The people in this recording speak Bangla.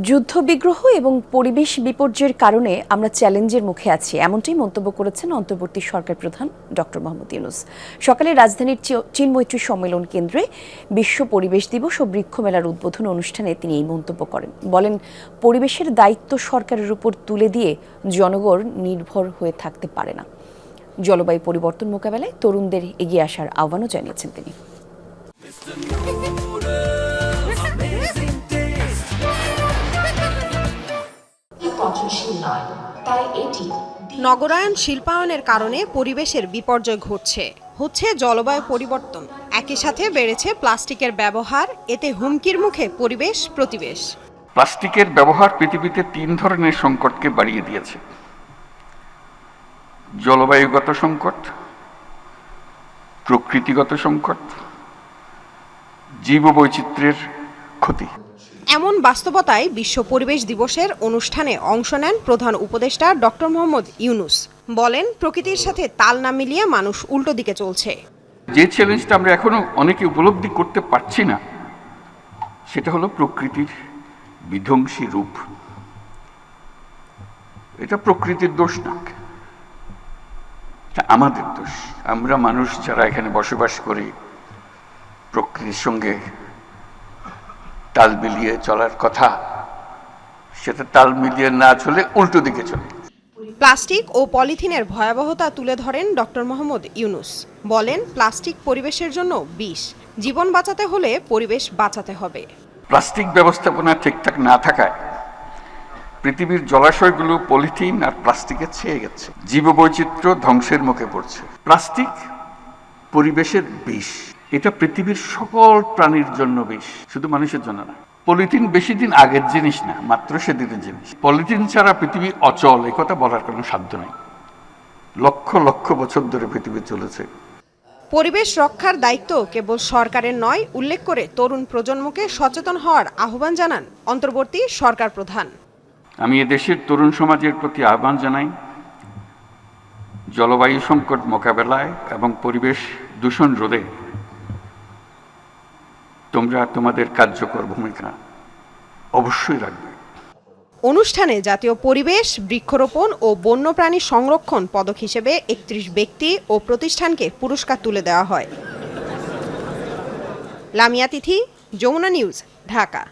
যুদ্ধবিগ্রহ এবং পরিবেশ বিপর্যয়ের কারণে আমরা চ্যালেঞ্জের মুখে আছি। এমনটাই মন্তব্য করেছেন অন্তর্বর্তী সরকার প্রধান ডক্টর মোহাম্মদ ইউনুস। সকালে রাজধানীর চি- চীন মৈত্রী সম্মেলন কেন্দ্রে বিশ্ব পরিবেশ দিবস ও বৃক্ষ মেলার উদ্বোধন অনুষ্ঠানে তিনি এই মন্তব্য করেন। বলেন, পরিবেশের দায়িত্ব সরকারের উপর তুলে দিয়ে জনগণ নির্ভর হয়ে থাকতে পারে না। জলবায়ু পরিবর্তন মোকাবেলায় তরুণদের এগিয়ে আসার আহ্বানও জানিয়েছেন তিনি। পচনশীল নয়। তাই এটি নগরায়ন শিল্পায়নের কারণে পরিবেশের বিপর্যয় ঘটছে। হচ্ছে জলবায়ু পরিবর্তন। একই সাথে বেড়েছে প্লাস্টিকের ব্যবহার। এতে হুমকির মুখে পরিবেশ প্রতিবেশ। প্লাস্টিকের ব্যবহার পৃথিবীতে তিন ধরনের সংকটকে বাড়িয়ে দিয়েছে। জলবায়ুগত সংকট প্রকৃতিগত সংকট জীববৈচিত্র্যের ক্ষতি। এমন বাস্তবতায় বিশ্ব পরিবেশ দিবসের অনুষ্ঠানে অংশ নেন প্রধান উপদেষ্টা ডক্টর মোহাম্মদ ইউনুস। বলেন, প্রকৃতির সাথে তাল না মিলিয়ে মানুষ উল্টো দিকে চলছে। যে চ্যালেঞ্জটা আমরা এখনও অনেকে উপলব্ধি করতে পারছি না, সেটা হলো প্রকৃতির বিধ্বংসী রূপ। এটা প্রকৃতির দোষ না। আমাদের দোষ। আমরা মানুষ যারা এখানে বসবাস করি, প্রকৃতির সঙ্গে তাল মিলিয়ে চলার কথা। সেটা তাল মিলিয়ে না চলে উল্টো দিকে চলে। প্লাস্টিক ও পলিথিনের ভয়াবহতা তুলে ধরেন ডক্টর মোহাম্মদ ইউনুস। বলেন প্লাস্টিক পরিবেশের জন্য বিষ। জীবন বাঁচাতে হলে পরিবেশ বাঁচাতে হবে। প্লাস্টিক ব্যবস্থাপনা ঠিকঠাক না থাকায় পৃথিবীর জলাশয়গুলো পলিথিন আর প্লাস্টিকে ছেয়ে গেছে। জীববৈচিত্র্য ধ্বংসের মুখে পড়ছে। প্লাস্টিক পরিবেশের বিষ। এটা পৃথিবীর সকল প্রাণীর জন্য বিষ শুধু মানুষের জন্য না। পলিথিন বেশি দিন আগের জিনিস না মাত্র সেদিনের জিনিস। পলিথিন ছাড়া পৃথিবী অচল এ কথা বলার কোনো সাধ্য নেই। লক্ষ লক্ষ বছর ধরে পৃথিবী চলেছে। পরিবেশ রক্ষার দায়িত্ব কেবল সরকারের নয় উল্লেখ করে তরুণ প্রজন্মকে সচেতন হওয়ার আহ্বান জানান অন্তর্বর্তী সরকার প্রধান। আমি এদেশের তরুণ সমাজের প্রতি আহ্বান জানাই জলবায়ু সংকট মোকাবেলায় এবং পরিবেশ দূষণ রোধে তোমরা তোমাদের কার্যকর ভূমিকা অবশ্যই রাখবে। অনুষ্ঠানে জাতীয় পরিবেশ, বৃক্ষরোপণ ও বন্যপ্রাণী সংরক্ষণ পদক হিসেবে একত্রিশ ব্যক্তি ও প্রতিষ্ঠানকে পুরস্কার তুলে দেওয়া হয়। লামিয়া তিথি, যমুনা নিউজ, ঢাকা।